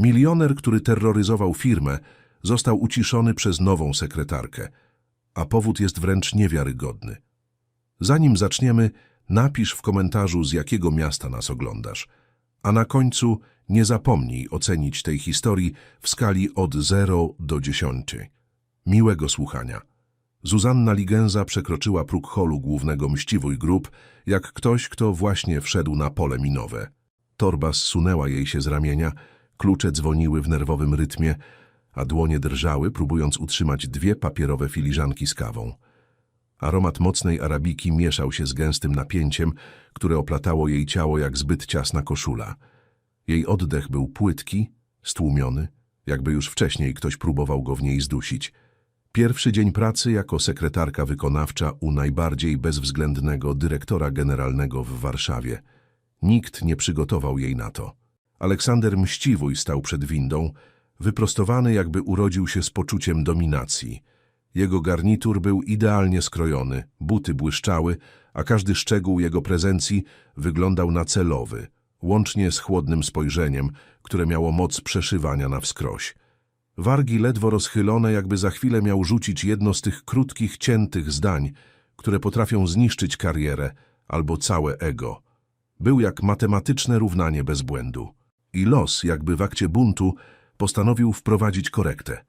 Milioner, który terroryzował firmę, został uciszony przez nową sekretarkę, a powód jest wręcz niewiarygodny. Zanim zaczniemy, napisz w komentarzu, z jakiego miasta nas oglądasz. A na końcu nie zapomnij ocenić tej historii w skali od 0 do 10. Miłego słuchania. Zuzanna Ligenza przekroczyła próg holu głównego Mściwój Grup, jak ktoś, kto właśnie wszedł na pole minowe. Torba zsunęła jej się z ramienia, klucze dzwoniły w nerwowym rytmie, a dłonie drżały, próbując utrzymać dwie papierowe filiżanki z kawą. Aromat mocnej arabiki mieszał się z gęstym napięciem, które oplatało jej ciało jak zbyt ciasna koszula. Jej oddech był płytki, stłumiony, jakby już wcześniej ktoś próbował go w niej zdusić. Pierwszy dzień pracy jako sekretarka wykonawcza u najbardziej bezwzględnego dyrektora generalnego w Warszawie. Nikt nie przygotował jej na to. Aleksander Mściwój stał przed windą, wyprostowany jakby urodził się z poczuciem dominacji. Jego garnitur był idealnie skrojony, buty błyszczały, a każdy szczegół jego prezencji wyglądał na celowy, łącznie z chłodnym spojrzeniem, które miało moc przeszywania na wskroś. Wargi ledwo rozchylone, jakby za chwilę miał rzucić jedno z tych krótkich, ciętych zdań, które potrafią zniszczyć karierę albo całe ego. Był jak matematyczne równanie bez błędu. I los, jakby w akcie buntu, postanowił wprowadzić korektę.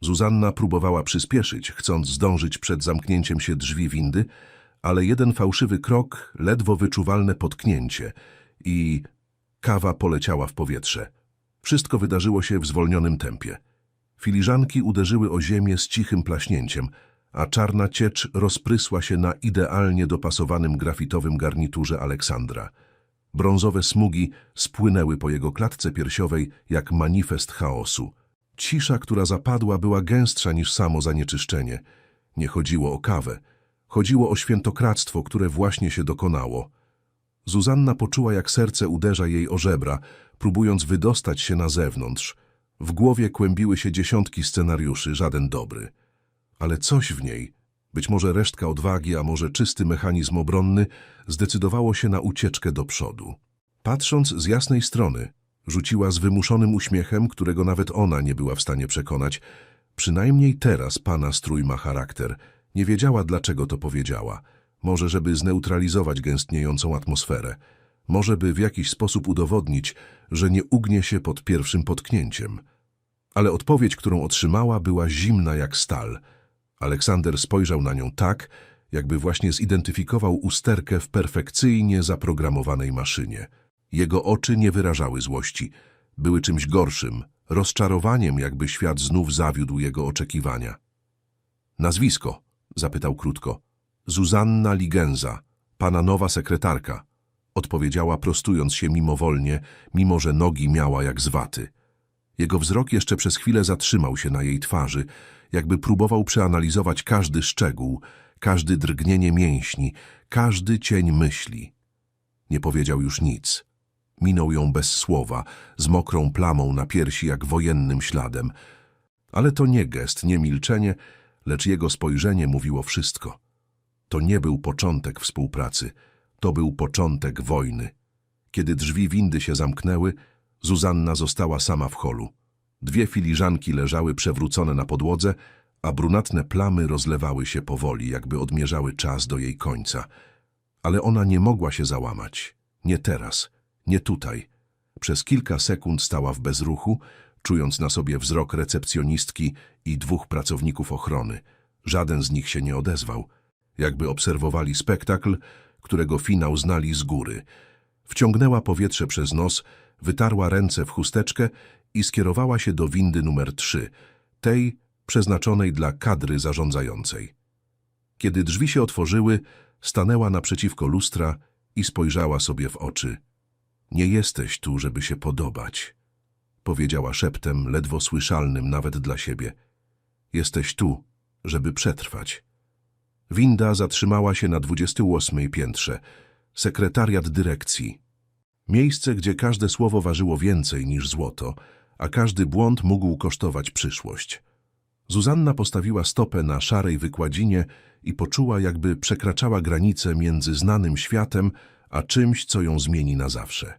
Zuzanna próbowała przyspieszyć, chcąc zdążyć przed zamknięciem się drzwi windy, ale jeden fałszywy krok, ledwo wyczuwalne potknięcie i kawa poleciała w powietrze. Wszystko wydarzyło się w zwolnionym tempie. Filiżanki uderzyły o ziemię z cichym plaśnięciem, a czarna ciecz rozprysła się na idealnie dopasowanym grafitowym garniturze Aleksandra. Brązowe smugi spłynęły po jego klatce piersiowej jak manifest chaosu. Cisza, która zapadła, była gęstsza niż samo zanieczyszczenie. Nie chodziło o kawę. Chodziło o świętokradztwo, które właśnie się dokonało. Zuzanna poczuła, jak serce uderza jej o żebra, próbując wydostać się na zewnątrz. W głowie kłębiły się dziesiątki scenariuszy, żaden dobry. Ale coś w niej, być może resztka odwagi, a może czysty mechanizm obronny, zdecydowało się na ucieczkę do przodu. Patrząc z jasnej strony, rzuciła z wymuszonym uśmiechem, którego nawet ona nie była w stanie przekonać. Przynajmniej teraz pana strój ma charakter. Nie wiedziała, dlaczego to powiedziała. Może, żeby zneutralizować gęstniejącą atmosferę. Może, by w jakiś sposób udowodnić, że nie ugnie się pod pierwszym potknięciem. Ale odpowiedź, którą otrzymała, była zimna jak stal. Aleksander spojrzał na nią tak, jakby właśnie zidentyfikował usterkę w perfekcyjnie zaprogramowanej maszynie. Jego oczy nie wyrażały złości. Były czymś gorszym, rozczarowaniem, jakby świat znów zawiódł jego oczekiwania. Nazwisko? zapytał krótko. Zuzanna Ligenza, pana nowa sekretarka. Odpowiedziała prostując się mimowolnie, mimo że nogi miała jak z waty. Jego wzrok jeszcze przez chwilę zatrzymał się na jej twarzy, jakby próbował przeanalizować każdy szczegół, każdy drgnienie mięśni, każdy cień myśli. Nie powiedział już nic. Minął ją bez słowa, z mokrą plamą na piersi jak wojennym śladem. Ale to nie gest, nie milczenie, lecz jego spojrzenie mówiło wszystko. To nie był początek współpracy, to był początek wojny. Kiedy drzwi windy się zamknęły, Zuzanna została sama w holu. Dwie filiżanki leżały przewrócone na podłodze, a brunatne plamy rozlewały się powoli, jakby odmierzały czas do jej końca. Ale ona nie mogła się załamać. Nie teraz, nie tutaj. Przez kilka sekund stała w bezruchu, czując na sobie wzrok recepcjonistki i dwóch pracowników ochrony. Żaden z nich się nie odezwał, jakby obserwowali spektakl, którego finał znali z góry. Wciągnęła powietrze przez nos, wytarła ręce w chusteczkę i skierowała się do windy numer trzy, tej przeznaczonej dla kadry zarządzającej. Kiedy drzwi się otworzyły, stanęła naprzeciwko lustra i spojrzała sobie w oczy. Nie jesteś tu, żeby się podobać, powiedziała szeptem, ledwo słyszalnym nawet dla siebie. Jesteś tu, żeby przetrwać. Winda zatrzymała się na 28 piętrze, sekretariat dyrekcji. Miejsce, gdzie każde słowo ważyło więcej niż złoto, a każdy błąd mógł kosztować przyszłość. Zuzanna postawiła stopę na szarej wykładzinie i poczuła, jakby przekraczała granicę między znanym światem a czymś, co ją zmieni na zawsze.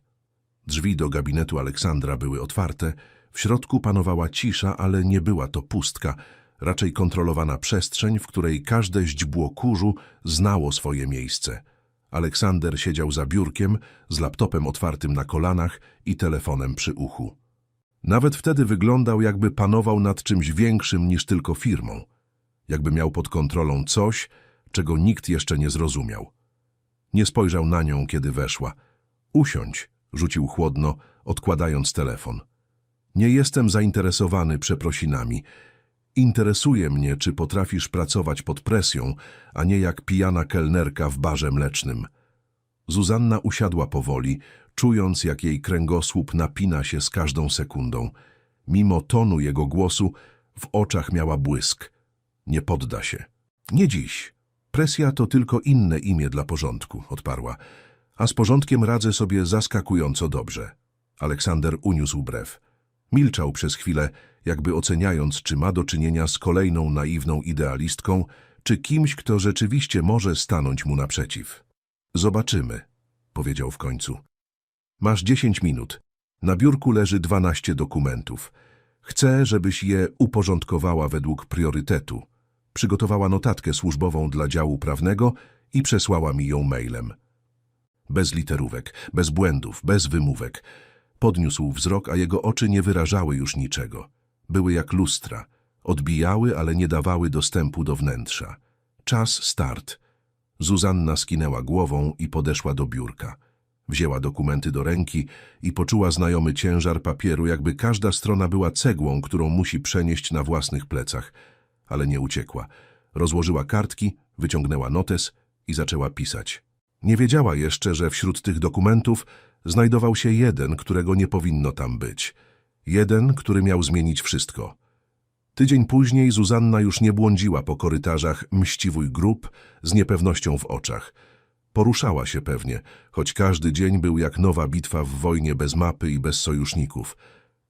Drzwi do gabinetu Aleksandra były otwarte, W środku panowała cisza, ale nie była to pustka, raczej kontrolowana przestrzeń, w której każde źdźbło kurzu znało swoje miejsce. Aleksander siedział za biurkiem, z laptopem otwartym na kolanach i telefonem przy uchu. Nawet wtedy wyglądał, jakby panował nad czymś większym niż tylko firmą. Jakby miał pod kontrolą coś, czego nikt jeszcze nie zrozumiał. Nie spojrzał na nią, kiedy weszła. Usiądź, rzucił chłodno, odkładając telefon. Nie jestem zainteresowany przeprosinami. Interesuje mnie, czy potrafisz pracować pod presją, a nie jak pijana kelnerka w barze mlecznym. Zuzanna usiadła powoli, czując, jak jej kręgosłup napina się z każdą sekundą. Mimo tonu jego głosu, w oczach miała błysk. Nie podda się. Nie dziś. Presja to tylko inne imię dla porządku, odparła. A z porządkiem radzę sobie zaskakująco dobrze. Aleksander uniósł brew. Milczał przez chwilę, jakby oceniając, czy ma do czynienia z kolejną naiwną idealistką, czy kimś, kto rzeczywiście może stanąć mu naprzeciw. Zobaczymy, powiedział w końcu. Masz dziesięć minut. Na biurku leży dwanaście dokumentów. Chcę, żebyś je uporządkowała według priorytetu. Przygotowała notatkę służbową dla działu prawnego i przesłała mi ją mailem. Bez literówek, bez błędów, bez wymówek. Podniósł wzrok, a jego oczy nie wyrażały już niczego. Były jak lustra. Odbijały, ale nie dawały dostępu do wnętrza. Czas start. Zuzanna skinęła głową i podeszła do biurka. Wzięła dokumenty do ręki i poczuła znajomy ciężar papieru, jakby każda strona była cegłą, którą musi przenieść na własnych plecach. Ale nie uciekła. Rozłożyła kartki, wyciągnęła notes i zaczęła pisać. Nie wiedziała jeszcze, że wśród tych dokumentów znajdował się jeden, którego nie powinno tam być. Jeden, który miał zmienić wszystko. Tydzień później Zuzanna już nie błądziła po korytarzach mściwój grup z niepewnością w oczach. Poruszała się pewnie, choć każdy dzień był jak nowa bitwa w wojnie bez mapy i bez sojuszników.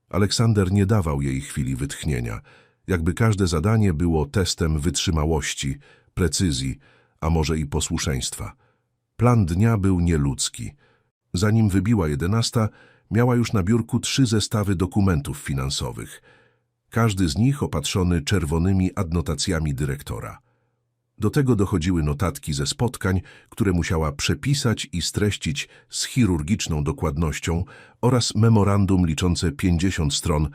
Aleksander nie dawał jej chwili wytchnienia, jakby każde zadanie było testem wytrzymałości, precyzji, a może i posłuszeństwa. Plan dnia był nieludzki. Zanim wybiła jedenasta, miała już na biurku trzy zestawy dokumentów finansowych. Każdy z nich opatrzony czerwonymi adnotacjami dyrektora. Do tego dochodziły notatki ze spotkań, które musiała przepisać i streścić z chirurgiczną dokładnością oraz memorandum liczące 50 stron,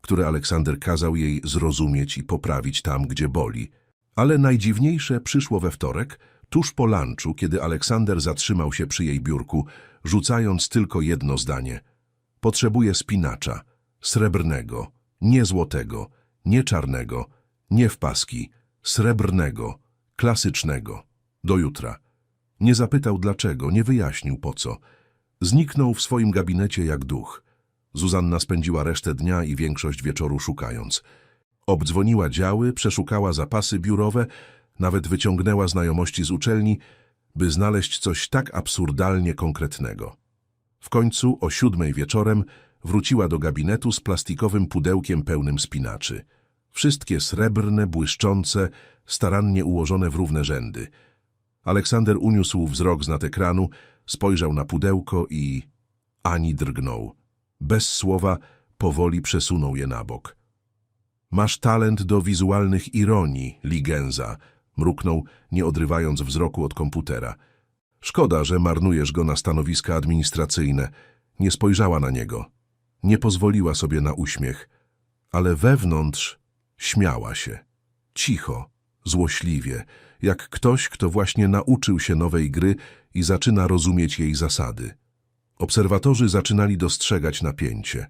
które Aleksander kazał jej zrozumieć i poprawić tam, gdzie boli. Ale najdziwniejsze przyszło we wtorek, tuż po lunchu, kiedy Aleksander zatrzymał się przy jej biurku, rzucając tylko jedno zdanie. Potrzebuję spinacza, srebrnego, nie złotego, nie czarnego, nie w paski, srebrnego, klasycznego. Do jutra. Nie zapytał dlaczego, nie wyjaśnił po co. Zniknął w swoim gabinecie jak duch. Zuzanna spędziła resztę dnia i większość wieczoru szukając. Obdzwoniła działy, przeszukała zapasy biurowe, nawet wyciągnęła znajomości z uczelni, by znaleźć coś tak absurdalnie konkretnego. W końcu o siódmej wieczorem wróciła do gabinetu z plastikowym pudełkiem pełnym spinaczy. Wszystkie srebrne, błyszczące, starannie ułożone w równe rzędy. Aleksander uniósł wzrok z nad ekranu, spojrzał na pudełko i... ani drgnął. Bez słowa powoli przesunął je na bok. Masz talent do wizualnych ironii, Ligenza, mruknął, nie odrywając wzroku od komputera. Szkoda, że marnujesz go na stanowiska administracyjne. Nie spojrzała na niego. Nie pozwoliła sobie na uśmiech. Ale wewnątrz śmiała się. Cicho, złośliwie, jak ktoś, kto właśnie nauczył się nowej gry i zaczyna rozumieć jej zasady. Obserwatorzy zaczynali dostrzegać napięcie.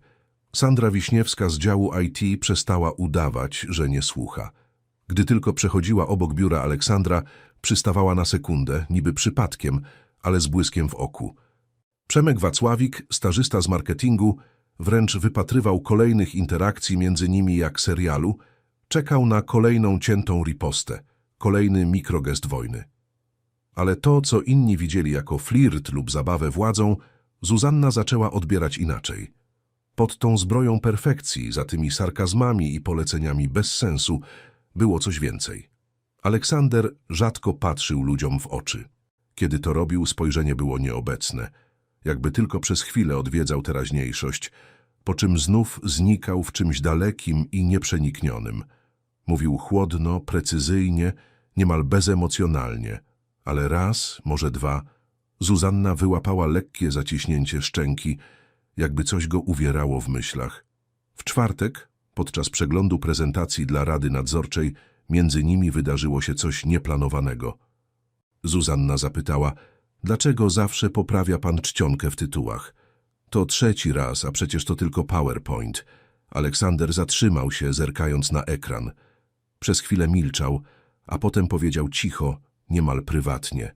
Sandra Wiśniewska z działu IT przestała udawać, że nie słucha. Gdy tylko przechodziła obok biura Aleksandra, przystawała na sekundę, niby przypadkiem, ale z błyskiem w oku. Przemek Wacławik, stażysta z marketingu, wręcz wypatrywał kolejnych interakcji między nimi jak serialu, czekał na kolejną ciętą ripostę, kolejny mikrogest wojny. Ale to, co inni widzieli jako flirt lub zabawę władzą, Zuzanna zaczęła odbierać inaczej. Pod tą zbroją perfekcji, za tymi sarkazmami i poleceniami bez sensu, było coś więcej. Aleksander rzadko patrzył ludziom w oczy. Kiedy to robił, spojrzenie było nieobecne. Jakby tylko przez chwilę odwiedzał teraźniejszość, po czym znów znikał w czymś dalekim i nieprzeniknionym. Mówił chłodno, precyzyjnie, niemal bezemocjonalnie, ale raz, może dwa, Zuzanna wyłapała lekkie zaciśnięcie szczęki, jakby coś go uwierało w myślach. W czwartek, podczas przeglądu prezentacji dla Rady Nadzorczej, między nimi wydarzyło się coś nieplanowanego. Zuzanna zapytała, dlaczego zawsze poprawia pan czcionkę w tytułach? To trzeci raz, a przecież to tylko PowerPoint. Aleksander zatrzymał się, zerkając na ekran. Przez chwilę milczał, a potem powiedział cicho, niemal prywatnie,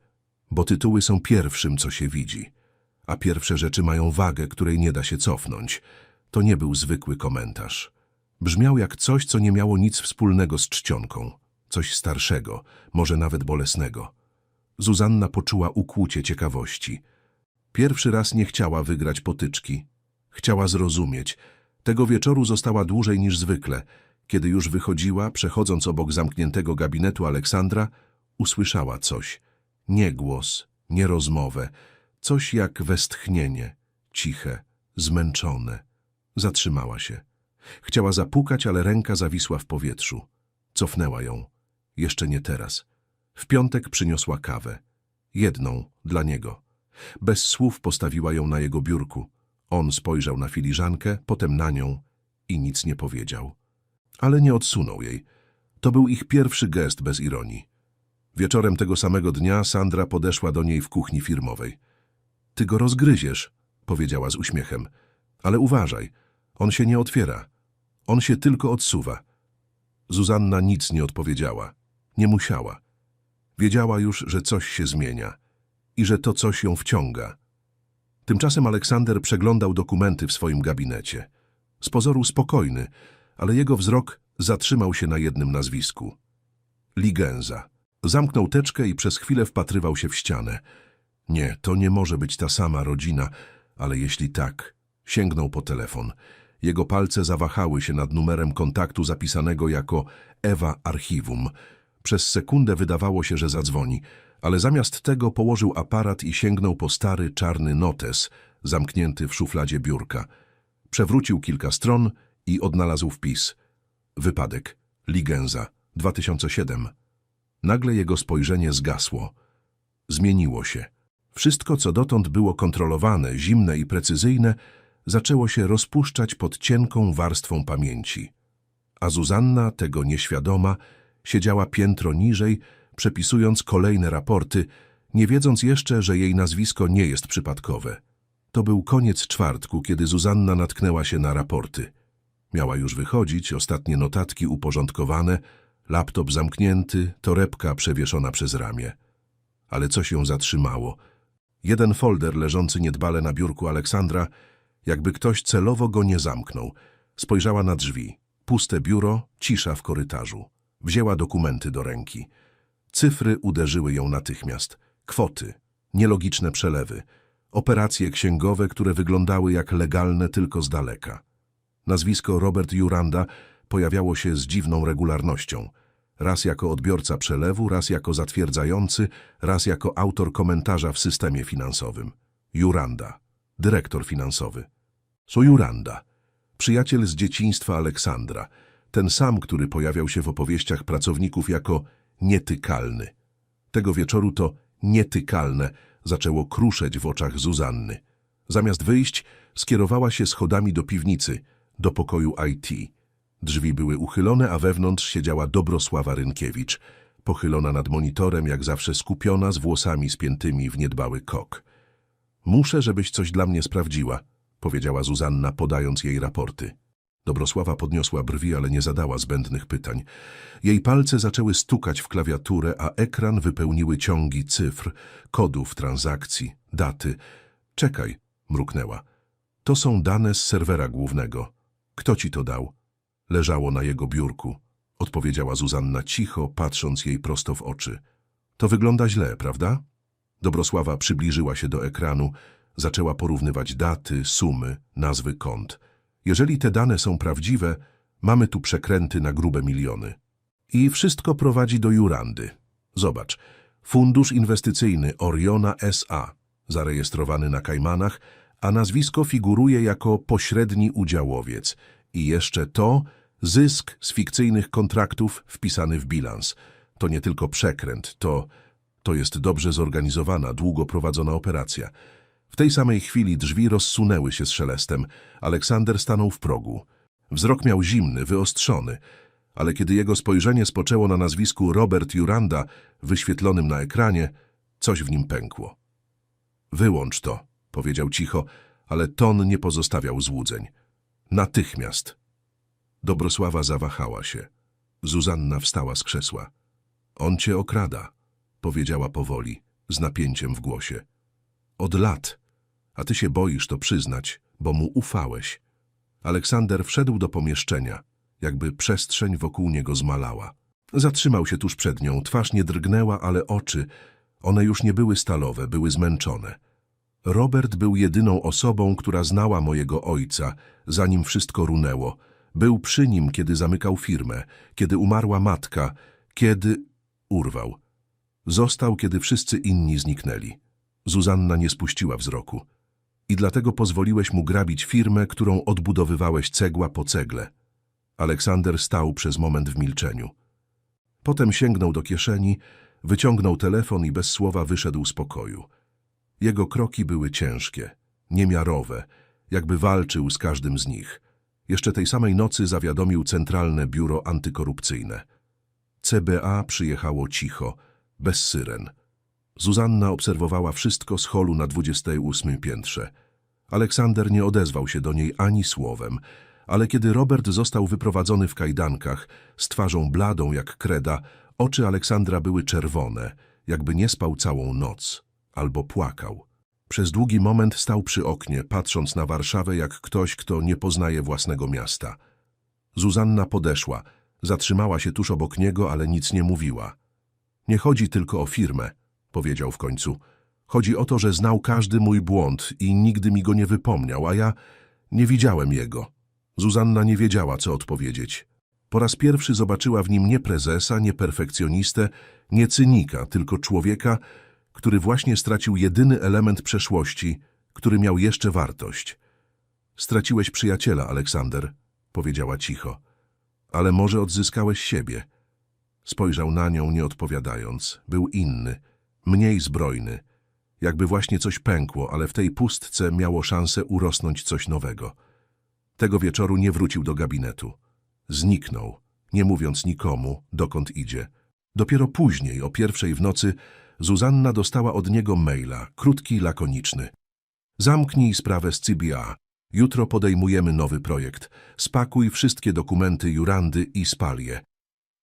bo tytuły są pierwszym, co się widzi, a pierwsze rzeczy mają wagę, której nie da się cofnąć. To nie był zwykły komentarz. Brzmiał jak coś, co nie miało nic wspólnego z czcionką, coś starszego, może nawet bolesnego. Zuzanna poczuła ukłucie ciekawości. Pierwszy raz nie chciała wygrać potyczki. Chciała zrozumieć. Tego wieczoru została dłużej niż zwykle. Kiedy już wychodziła, przechodząc obok zamkniętego gabinetu Aleksandra, usłyszała coś. Nie głos, nie rozmowę. Coś jak westchnienie, ciche, zmęczone. Zatrzymała się. Chciała zapukać, ale ręka zawisła w powietrzu. Cofnęła ją. Jeszcze nie teraz. W piątek przyniosła kawę. Jedną, dla niego. Bez słów postawiła ją na jego biurku. On spojrzał na filiżankę, potem na nią i nic nie powiedział. Ale nie odsunął jej. To był ich pierwszy gest bez ironii. Wieczorem tego samego dnia Sandra podeszła do niej w kuchni firmowej. Ty go rozgryziesz, powiedziała z uśmiechem. Ale uważaj, on się nie otwiera. On się tylko odsuwa. Zuzanna nic nie odpowiedziała. Nie musiała. Wiedziała już, że coś się zmienia i że to coś ją wciąga. Tymczasem Aleksander przeglądał dokumenty w swoim gabinecie. Z pozoru spokojny, ale jego wzrok zatrzymał się na jednym nazwisku. Ligenza. Zamknął teczkę i przez chwilę wpatrywał się w ścianę. Nie, to nie może być ta sama rodzina, ale jeśli tak, sięgnął po telefon. Jego palce zawahały się nad numerem kontaktu zapisanego jako Ewa Archiwum. Przez sekundę wydawało się, że zadzwoni, ale zamiast tego położył aparat i sięgnął po stary, czarny notes, zamknięty w szufladzie biurka. Przewrócił kilka stron i odnalazł wpis. Wypadek. Ligenza. 2007. Nagle jego spojrzenie zgasło. Zmieniło się. Wszystko, co dotąd było kontrolowane, zimne i precyzyjne, zaczęło się rozpuszczać pod cienką warstwą pamięci. A Zuzanna, tego nieświadoma, siedziała piętro niżej, przepisując kolejne raporty, nie wiedząc jeszcze, że jej nazwisko nie jest przypadkowe. To był koniec czwartku, kiedy Zuzanna natknęła się na raporty. Miała już wychodzić, ostatnie notatki uporządkowane, laptop zamknięty, torebka przewieszona przez ramię. Ale coś ją zatrzymało. Jeden folder leżący niedbale na biurku Aleksandra, jakby ktoś celowo go nie zamknął. Spojrzała na drzwi. Puste biuro, cisza w korytarzu. Wzięła dokumenty do ręki. Cyfry uderzyły ją natychmiast. Kwoty, nielogiczne przelewy, operacje księgowe, które wyglądały jak legalne tylko z daleka. Nazwisko Robert Juranda pojawiało się z dziwną regularnością. Raz jako odbiorca przelewu, raz jako zatwierdzający, raz jako autor komentarza w systemie finansowym. Juranda, dyrektor finansowy. So Juranda, przyjaciel z dzieciństwa Aleksandra, ten sam, który pojawiał się w opowieściach pracowników jako nietykalny. Tego wieczoru to nietykalne zaczęło kruszeć w oczach Zuzanny. Zamiast wyjść, skierowała się schodami do piwnicy, do pokoju IT. Drzwi były uchylone, a wewnątrz siedziała Dobrosława Rynkiewicz, pochylona nad monitorem, jak zawsze skupiona, z włosami spiętymi w niedbały kok. Muszę, żebyś coś dla mnie sprawdziła, powiedziała Zuzanna, podając jej raporty. Dobrosława podniosła brwi, ale nie zadała zbędnych pytań. Jej palce zaczęły stukać w klawiaturę, a ekran wypełniły ciągi cyfr, kodów transakcji, daty. Czekaj, mruknęła. To są dane z serwera głównego. Kto ci to dał? Leżało na jego biurku, odpowiedziała Zuzanna cicho, patrząc jej prosto w oczy. To wygląda źle, prawda? Dobrosława przybliżyła się do ekranu, zaczęła porównywać daty, sumy, nazwy kont. Jeżeli te dane są prawdziwe, mamy tu przekręty na grube miliony. I wszystko prowadzi do Jurandy. Zobacz, fundusz inwestycyjny Oriona S.A., zarejestrowany na Kajmanach, a nazwisko figuruje jako pośredni udziałowiec. I jeszcze to zysk z fikcyjnych kontraktów wpisany w bilans. To nie tylko przekręt, to, to jest dobrze zorganizowana, długo prowadzona operacja. W tej samej chwili drzwi rozsunęły się z szelestem. Aleksander stanął w progu. Wzrok miał zimny, wyostrzony, ale kiedy jego spojrzenie spoczęło na nazwisku Robert Juranda, wyświetlonym na ekranie, coś w nim pękło. Wyłącz to, powiedział cicho, ale ton nie pozostawiał złudzeń. Natychmiast. Dobrosława zawahała się. Zuzanna wstała z krzesła. On cię okrada, powiedziała powoli, z napięciem w głosie. Od lat, a ty się boisz to przyznać, bo mu ufałeś. Aleksander wszedł do pomieszczenia, jakby przestrzeń wokół niego zmalała. Zatrzymał się tuż przed nią, twarz nie drgnęła, ale oczy, one już nie były stalowe, były zmęczone. Robert był jedyną osobą, która znała mojego ojca, zanim wszystko runęło. Był przy nim, kiedy zamykał firmę, kiedy umarła matka, kiedy... urwał. Został, kiedy wszyscy inni zniknęli. Zuzanna nie spuściła wzroku. I dlatego pozwoliłeś mu grabić firmę, którą odbudowywałeś cegła po cegle. Aleksander stał przez moment w milczeniu. Potem sięgnął do kieszeni, wyciągnął telefon i bez słowa wyszedł z pokoju. Jego kroki były ciężkie, niemiarowe, jakby walczył z każdym z nich. Jeszcze tej samej nocy zawiadomił Centralne Biuro Antykorupcyjne. CBA przyjechało cicho, bez syren. Zuzanna obserwowała wszystko z holu na 28 piętrze. Aleksander nie odezwał się do niej ani słowem, ale kiedy Robert został wyprowadzony w kajdankach, z twarzą bladą jak kreda, oczy Aleksandra były czerwone, jakby nie spał całą noc, albo płakał. Przez długi moment stał przy oknie, patrząc na Warszawę jak ktoś, kto nie poznaje własnego miasta. Zuzanna podeszła, zatrzymała się tuż obok niego, ale nic nie mówiła. Nie chodzi tylko o firmę, powiedział w końcu. Chodzi o to, że znał każdy mój błąd i nigdy mi go nie wypomniał, a ja nie widziałem jego. Zuzanna nie wiedziała, co odpowiedzieć. Po raz pierwszy zobaczyła w nim nie prezesa, nie perfekcjonistę, nie cynika, tylko człowieka, który właśnie stracił jedyny element przeszłości, który miał jeszcze wartość. Straciłeś przyjaciela, Aleksander, powiedziała cicho. Ale może odzyskałeś siebie. Spojrzał na nią, nie odpowiadając. Był inny, mniej zbrojny. Jakby właśnie coś pękło, ale w tej pustce miało szansę urosnąć coś nowego. Tego wieczoru nie wrócił do gabinetu. Zniknął, nie mówiąc nikomu, dokąd idzie. Dopiero później, o pierwszej w nocy, Zuzanna dostała od niego maila, krótki, lakoniczny. Zamknij sprawę z CBA. Jutro podejmujemy nowy projekt. Spakuj wszystkie dokumenty Jurandy i spal je.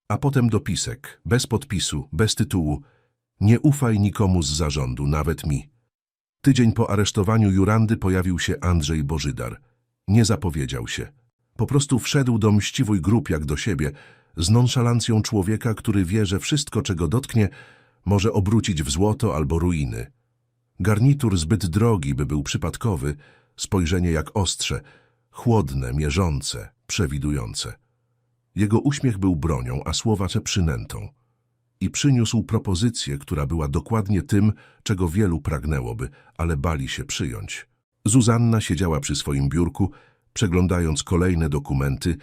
A potem dopisek, bez podpisu, bez tytułu. Nie ufaj nikomu z zarządu, nawet mi. Tydzień po aresztowaniu Jurandy pojawił się Andrzej Bożydar. Nie zapowiedział się. Po prostu wszedł do mściwój grup jak do siebie, z nonszalancją człowieka, który wie, że wszystko, czego dotknie, może obrócić w złoto albo ruiny. Garnitur zbyt drogi, by był przypadkowy, spojrzenie jak ostrze, chłodne, mierzące, przewidujące. Jego uśmiech był bronią, a słowa te przynętą. I przyniósł propozycję, która była dokładnie tym, czego wielu pragnęłoby, ale bali się przyjąć. Zuzanna siedziała przy swoim biurku, przeglądając kolejne dokumenty,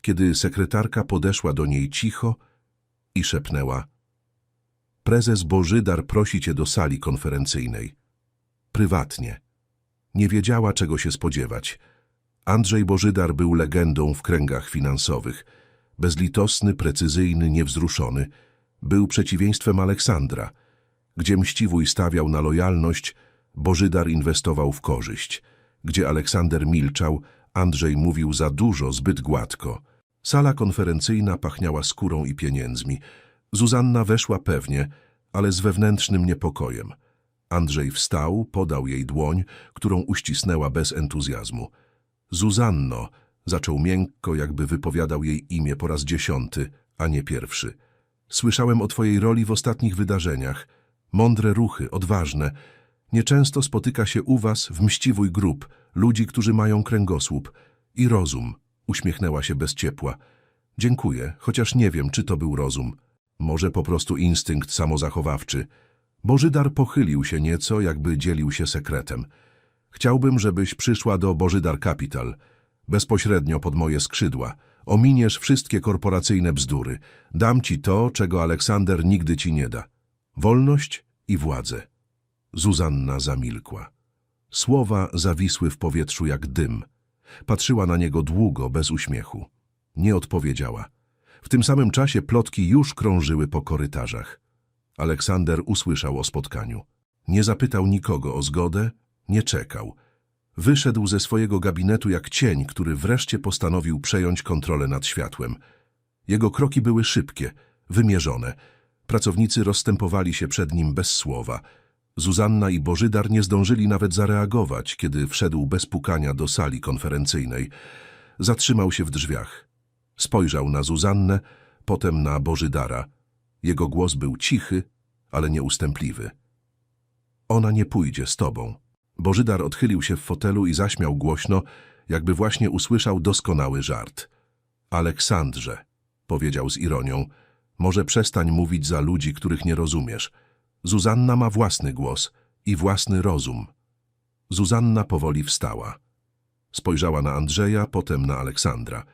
kiedy sekretarka podeszła do niej cicho i szepnęła Prezes Bożydar prosi cię do sali konferencyjnej. Prywatnie. Nie wiedziała, czego się spodziewać. Andrzej Bożydar był legendą w kręgach finansowych. Bezlitosny, precyzyjny, niewzruszony. Był przeciwieństwem Aleksandra. Gdzie mściwój stawiał na lojalność, Bożydar inwestował w korzyść. Gdzie Aleksander milczał, Andrzej mówił za dużo, zbyt gładko. Sala konferencyjna pachniała skórą i pieniędzmi. Zuzanna weszła pewnie, ale z wewnętrznym niepokojem. Andrzej wstał, podał jej dłoń, którą uścisnęła bez entuzjazmu. Zuzanno, zaczął miękko, jakby wypowiadał jej imię po raz dziesiąty, a nie pierwszy. Słyszałem o twojej roli w ostatnich wydarzeniach. Mądre ruchy, odważne. Nieczęsto spotyka się u was w mściwój grup ludzi, którzy mają kręgosłup i rozum. Uśmiechnęła się bez ciepła. Dziękuję, chociaż nie wiem, czy to był rozum. Może po prostu instynkt samozachowawczy. Bożydar pochylił się nieco, jakby dzielił się sekretem. Chciałbym, żebyś przyszła do Bożydar Capital, bezpośrednio pod moje skrzydła. Ominiesz wszystkie korporacyjne bzdury. Dam ci to, czego Aleksander nigdy ci nie da. Wolność i władzę. Zuzanna zamilkła. Słowa zawisły w powietrzu jak dym. Patrzyła na niego długo, bez uśmiechu. Nie odpowiedziała. W tym samym czasie plotki już krążyły po korytarzach. Aleksander usłyszał o spotkaniu. Nie zapytał nikogo o zgodę, nie czekał. Wyszedł ze swojego gabinetu jak cień, który wreszcie postanowił przejąć kontrolę nad światłem. Jego kroki były szybkie, wymierzone. Pracownicy rozstępowali się przed nim bez słowa. Zuzanna i Bożydar nie zdążyli nawet zareagować, kiedy wszedł bez pukania do sali konferencyjnej. Zatrzymał się w drzwiach. Spojrzał na Zuzannę, potem na Bożydara. Jego głos był cichy, ale nieustępliwy. Ona nie pójdzie z tobą. Bożydar odchylił się w fotelu i zaśmiał głośno, jakby właśnie usłyszał doskonały żart. Aleksandrze, powiedział z ironią, może przestań mówić za ludzi, których nie rozumiesz. Zuzanna ma własny głos i własny rozum. Zuzanna powoli wstała. Spojrzała na Andrzeja, potem na Aleksandra.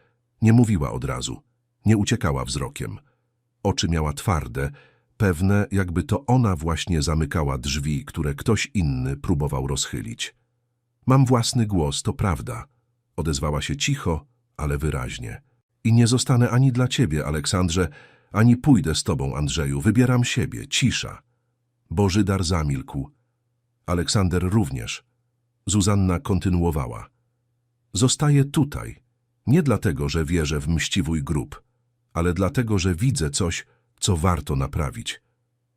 Nie mówiła od razu. Nie uciekała wzrokiem. Oczy miała twarde, pewne, jakby to ona właśnie zamykała drzwi, które ktoś inny próbował rozchylić. Mam własny głos, to prawda. Odezwała się cicho, ale wyraźnie. I nie zostanę ani dla ciebie, Aleksandrze, ani pójdę z tobą, Andrzeju. Wybieram siebie, cisza. Bożydar zamilkł. Aleksander również. Zuzanna kontynuowała. Zostaję tutaj. Nie dlatego, że wierzę w mściwój grób, ale dlatego, że widzę coś, co warto naprawić.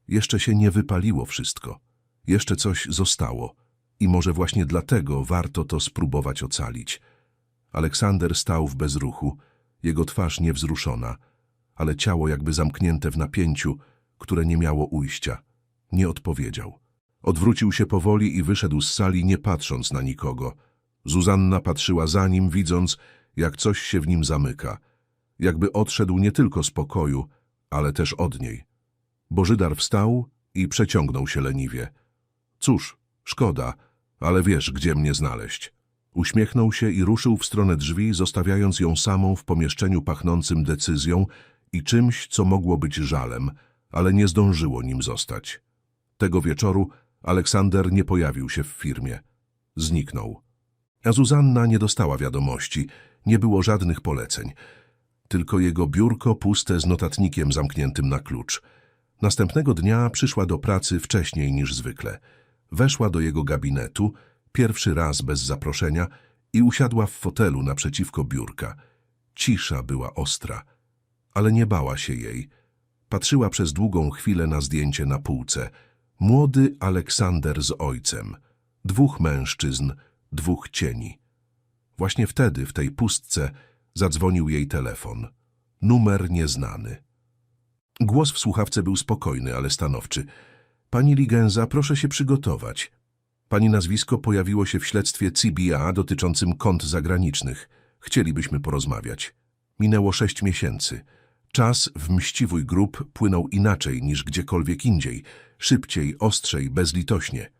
Jeszcze się nie wypaliło wszystko. Jeszcze coś zostało. I może właśnie dlatego warto to spróbować ocalić. Aleksander stał w bezruchu, jego twarz niewzruszona, ale ciało jakby zamknięte w napięciu, które nie miało ujścia. Nie odpowiedział. Odwrócił się powoli i wyszedł z sali, nie patrząc na nikogo. Zuzanna patrzyła za nim, widząc, jak coś się w nim zamyka. Jakby odszedł nie tylko z pokoju, ale też od niej. Bożydar wstał i przeciągnął się leniwie. Cóż, szkoda, ale wiesz, gdzie mnie znaleźć. Uśmiechnął się i ruszył w stronę drzwi, zostawiając ją samą w pomieszczeniu pachnącym decyzją i czymś, co mogło być żalem, ale nie zdążyło nim zostać. Tego wieczoru Aleksander nie pojawił się w firmie. Zniknął. A Zuzanna nie dostała wiadomości, nie było żadnych poleceń. Tylko jego biurko puste z notatnikiem zamkniętym na klucz. Następnego dnia przyszła do pracy wcześniej niż zwykle. Weszła do jego gabinetu, pierwszy raz bez zaproszenia, i usiadła w fotelu naprzeciwko biurka. Cisza była ostra, ale nie bała się jej. Patrzyła przez długą chwilę na zdjęcie na półce. Młody Aleksander z ojcem. Dwóch mężczyzn, dwóch cieni. Właśnie wtedy, w tej pustce, zadzwonił jej telefon. Numer nieznany. Głos w słuchawce był spokojny, ale stanowczy. Pani Ligenza, proszę się przygotować. Pani nazwisko pojawiło się w śledztwie CBA dotyczącym kont zagranicznych. Chcielibyśmy porozmawiać. Minęło sześć miesięcy. Czas w mściwój grup płynął inaczej niż gdziekolwiek indziej. Szybciej, ostrzej, bezlitośnie.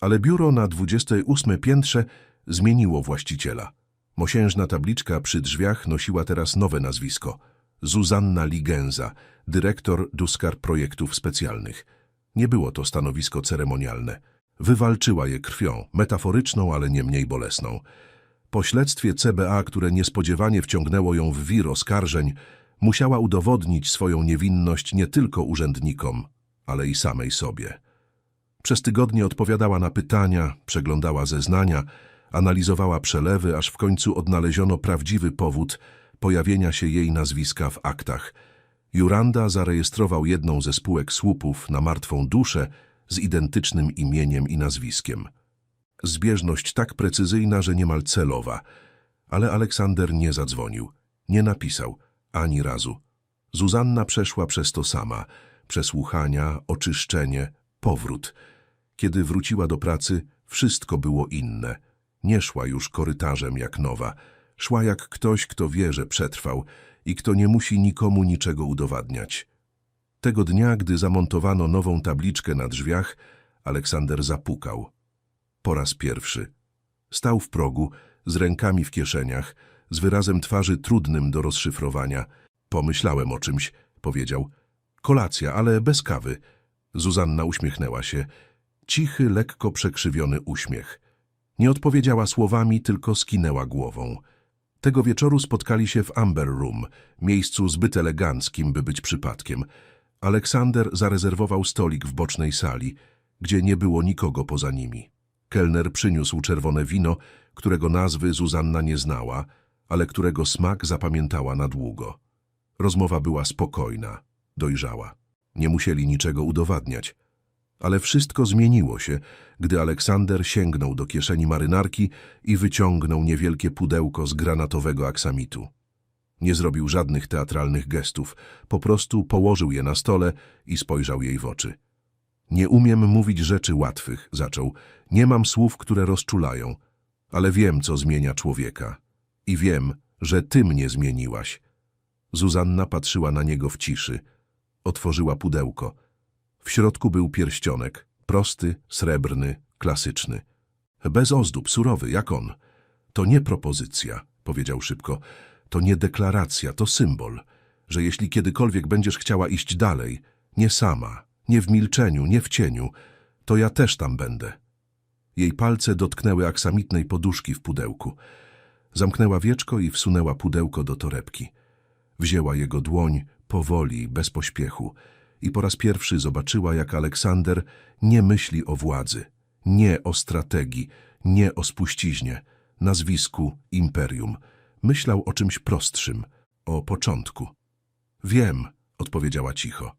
Ale biuro na 28 piętrze zmieniło właściciela. Mosiężna tabliczka przy drzwiach nosiła teraz nowe nazwisko. Zuzanna Ligenza, dyrektor Duskar Projektów Specjalnych. Nie było to stanowisko ceremonialne. Wywalczyła je krwią, metaforyczną, ale nie mniej bolesną. Po śledztwie CBA, które niespodziewanie wciągnęło ją w wir oskarżeń, musiała udowodnić swoją niewinność nie tylko urzędnikom, ale i samej sobie. Przez tygodnie odpowiadała na pytania, przeglądała zeznania, analizowała przelewy, aż w końcu odnaleziono prawdziwy powód pojawienia się jej nazwiska w aktach. Juranda zarejestrował jedną ze spółek słupów na martwą duszę z identycznym imieniem i nazwiskiem. Zbieżność tak precyzyjna, że niemal celowa, ale Aleksander nie zadzwonił, nie napisał ani razu. Zuzanna przeszła przez to sama, przesłuchania, oczyszczenie, powrót. Kiedy wróciła do pracy, wszystko było inne. Nie szła już korytarzem jak nowa. Szła jak ktoś, kto wie, że przetrwał i kto nie musi nikomu niczego udowadniać. Tego dnia, gdy zamontowano nową tabliczkę na drzwiach, Aleksander zapukał. Po raz pierwszy. Stał w progu, z rękami w kieszeniach, z wyrazem twarzy trudnym do rozszyfrowania. Pomyślałem o czymś, powiedział. Kolacja, ale bez kawy. Zuzanna uśmiechnęła się. Cichy, lekko przekrzywiony uśmiech. Nie odpowiedziała słowami, tylko skinęła głową. Tego wieczoru spotkali się w Amber Room, miejscu zbyt eleganckim, by być przypadkiem. Aleksander zarezerwował stolik w bocznej sali, gdzie nie było nikogo poza nimi. Kelner przyniósł czerwone wino, którego nazwy Zuzanna nie znała, ale którego smak zapamiętała na długo. Rozmowa była spokojna, dojrzała. Nie musieli niczego udowadniać. Ale wszystko zmieniło się, gdy Aleksander sięgnął do kieszeni marynarki i wyciągnął niewielkie pudełko z granatowego aksamitu. Nie zrobił żadnych teatralnych gestów, po prostu położył je na stole i spojrzał jej w oczy. Nie umiem mówić rzeczy łatwych, zaczął. Nie mam słów, które rozczulają, ale wiem, co zmienia człowieka. I wiem, że ty mnie zmieniłaś. Zuzanna patrzyła na niego w ciszy. Otworzyła pudełko. W środku był pierścionek, prosty, srebrny, klasyczny. Bez ozdób, surowy, jak on. To nie propozycja, powiedział szybko. To nie deklaracja, to symbol, że jeśli kiedykolwiek będziesz chciała iść dalej, nie sama, nie w milczeniu, nie w cieniu, to ja też tam będę. Jej palce dotknęły aksamitnej poduszki w pudełku. Zamknęła wieczko i wsunęła pudełko do torebki. Wzięła jego dłoń powoli, bez pośpiechu i po raz pierwszy zobaczyła, jak Aleksander nie myśli o władzy, nie o strategii, nie o spuściźnie, nazwisku imperium. Myślał o czymś prostszym, o początku. Wiem, odpowiedziała cicho.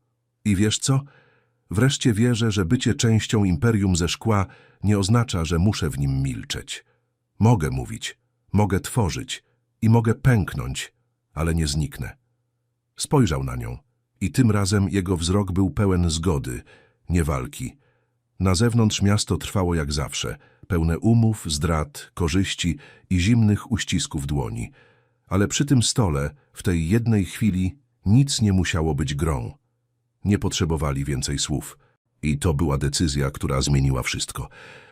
I wiesz co? Wreszcie wierzę, że bycie częścią imperium ze szkła nie oznacza, że muszę w nim milczeć. Mogę mówić, mogę tworzyć i mogę pęknąć, ale nie zniknę. Spojrzał na nią i tym razem jego wzrok był pełen zgody, nie walki. Na zewnątrz miasto trwało jak zawsze, pełne umów, zdrad, korzyści i zimnych uścisków dłoni. Ale przy tym stole, w tej jednej chwili, nic nie musiało być grą. Nie potrzebowali więcej słów. I to była decyzja, która zmieniła wszystko.